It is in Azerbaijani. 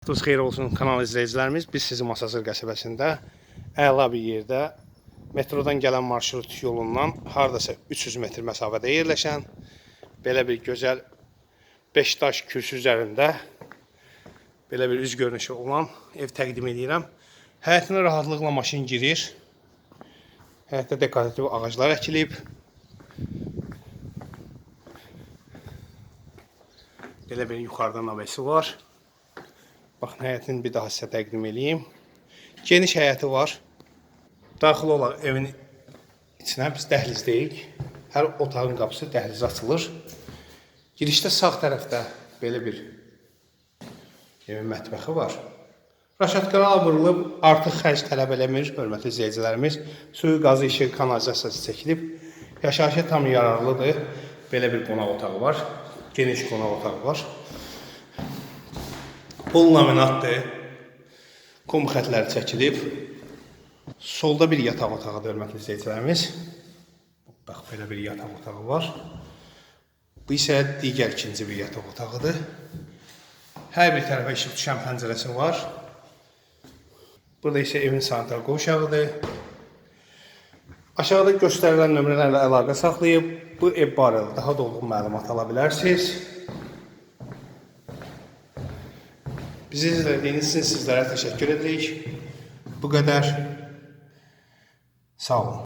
Vaxtınız xeyir olsun kanal izləyicilərimiz. Biz sizi Masazır qəsəbəsində əla bir yerdə metrodan gələn marşrut yolundan hardasa 300 metr məsafədə yerləşən belə bir gözəl 5 daş kürsü üzərində belə bir üz görünüşü olan ev təqdim edirəm. Həyətinə rahatlıqla maşın girir. Həyətdə dekorativ ağaclar əkilib. Belə bir yuxarıdan navəsi var. Baxın həyətini bir daha sizə təqdim edeyim. Geniş həyəti var. Daxil olaq evin içinə biz dəhlizdəyik. Hər otağın qapısı dəhlizə açılır. Girişdə sağ tərəfdə belə bir evin mətbəxi var. Raşatqalar vurulub, artıq xərc tələb eləmir, hörmətli izləyicilərimiz. Suyu, qazı, işıq, kanalizasiyası çəkilib. Yaşayışa tam yararlıdır. Belə bir qonaq otağı var. Geniş qonaq otağı var. Pol laminatdır. Kum xətləri çəkilib. Solda bir yataq otağıdır, hörmətli izləyicilərimiz. Bax, belə bir yataq otağı var. Bu isə digər ikinci bir yataq otağıdır. Hər bir tərəfə işıq düşən pəncərəsi var. Burada isə evin sanitar qovşağıdır. Aşağıda göstərilən nömrələrlə əlaqə saxlayıb bu ev barədə daha dolğun məlumat ala bilərsiniz. Bizi izlediğiniz için sizlere teşekkür ederiz. Bu kadar. Sağ olun.